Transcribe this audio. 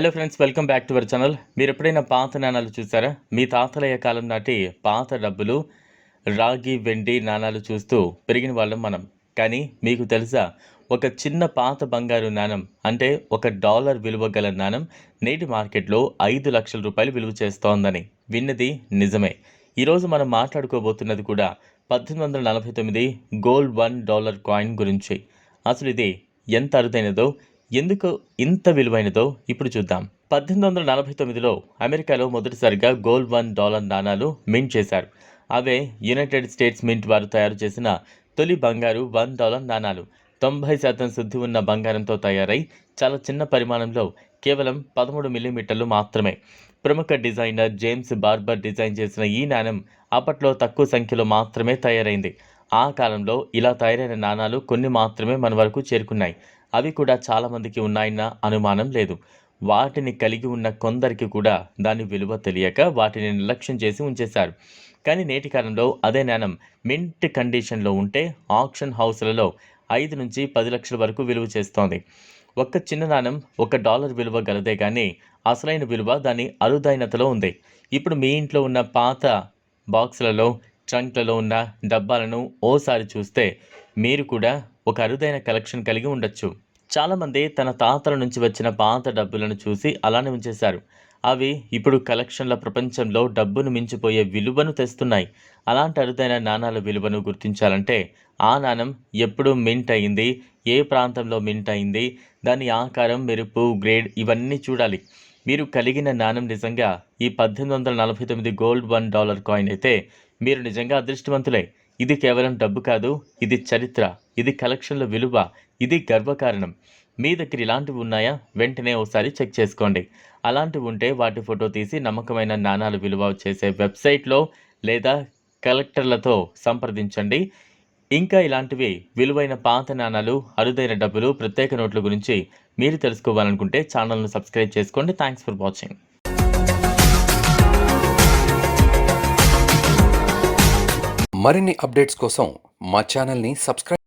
Hello friends welcome back to our channel మీరు ఎప్పుడైనా పాత నాణాలు చూసారా? మీ తాతలయ్య కాలం నాటి పాత డబ్బులు రాగి వెండి నాణాలు చూస్తూ పెరిగిన వాళ్ళం మనం. కానీ మీకు తెలుసా ఒక చిన్న పాత బంగారు నాణం అంటే ఒక డాలర్ విలువ గల నాణం నేటి మార్కెట్లో ఐదు లక్షల రూపాయలు విలువ చేస్తోందని విన్నది నిజమే. ఈరోజు మనం మాట్లాడుకోబోతున్నది కూడా పద్దెనిమిది వందల నలభై తొమ్మిది గోల్డ్ వన్ డాలర్ కాయిన్ గురించి. అసలు ఇది ఎంత అరుదైనదో ఎందుకు ఇంత విలువైనదో ఇప్పుడు చూద్దాం. పద్దెనిమిది వందల నలభై తొమ్మిదిలో అమెరికాలో మొదటిసారిగా గోల్డ్ వన్ డాలర్ నాణాలు మింట్ చేశారు. అవే యునైటెడ్ స్టేట్స్ మింట్ వారు తయారు చేసిన తొలి బంగారు వన్ డాలర్ నాణాలు. తొంభై శాతం శుద్ధి ఉన్న బంగారంతో తయారై చాలా చిన్న పరిమాణంలో కేవలం పదమూడు మిల్లీమీటర్లు మాత్రమే. ప్రముఖ డిజైనర్ జేమ్స్ బార్బర్ డిజైన్ చేసిన ఈ నాణం అప్పట్లో తక్కువ సంఖ్యలో మాత్రమే తయారైంది. ఆ కాలంలో ఇలా తయారైన నాణాలు కొన్ని మాత్రమే మన వరకు చేరుకున్నాయి. అవి కూడా చాలామందికి ఉన్నాయన్న అనుమానం లేదు. వాటిని కలిగి ఉన్న కొందరికి కూడా దాని విలువ తెలియక వాటిని నిర్లక్ష్యం చేసి ఉంచేశారు. కానీ నేటి కాలంలో అదే నాణం మింట్ కండిషన్లో ఉంటే ఆక్షన్ హౌస్లలో ఐదు నుంచి పది లక్షల వరకు విలువ చేస్తోంది. ఒక్క చిన్న నాణం ఒక డాలర్ విలువ గలదే కానీ అసలైన విలువ దాని అరుదైనతలో ఉంది. ఇప్పుడు మీ ఇంట్లో ఉన్న పాత బాక్సులలో ట్రంక్లలో ఉన్న డబ్బాలను ఓసారి చూస్తే మీరు కూడా ఒక అరుదైన కలెక్షన్ కలిగి ఉండొచ్చు. చాలామంది తన తాతల నుంచి వచ్చిన పాత డబ్బులను చూసి అలానే ఉంచేశారు. అవి ఇప్పుడు కలెక్షన్ల ప్రపంచంలో డబ్బును మించిపోయే విలువను తెస్తున్నాయి. అలాంటి అరుదైన నాణాల విలువను గుర్తించాలంటే ఆ నాణం ఎప్పుడు మింట్ అయింది ఏ ప్రాంతంలో మింట్ అయింది దాని ఆకారం మెరుపు గ్రేడ్ ఇవన్నీ చూడాలి. మీరు కలిగిన నాణం నిజంగా ఈ పద్దెనిమిది వందల నలభై తొమ్మిది గోల్డ్ వన్ డాలర్ కాయిన్ అయితే మీరు నిజంగా అదృష్టవంతులే. ఇది కేవలం డబ్బు కాదు ఇది చరిత్ర. ఇది కలెక్షన్ల విలువ. ఇది గర్వకారణం. మీ దగ్గర ఇలాంటివి ఉన్నాయా? వెంటనే ఒకసారి చెక్ చేసుకోండి. అలాంటివి ఉంటే వాటి ఫోటో తీసి నమ్మకమైన నాణాలు విలువ చేసే వెబ్సైట్లో లేదా కలెక్టర్లతో సంప్రదించండి. ఇంకా ఇలాంటివి విలువైన పాత నాణాలు అరుదైన డబ్బులు ప్రత్యేక నోట్ల గురించి మీరు తెలుసుకోవాలనుకుంటే ఛానల్ను సబ్స్క్రైబ్ చేసుకోండి. Thanks for watching. మరిన్ని అప్డేట్స్ కోసం మా ఛానల్ని సబ్స్క్రైబ్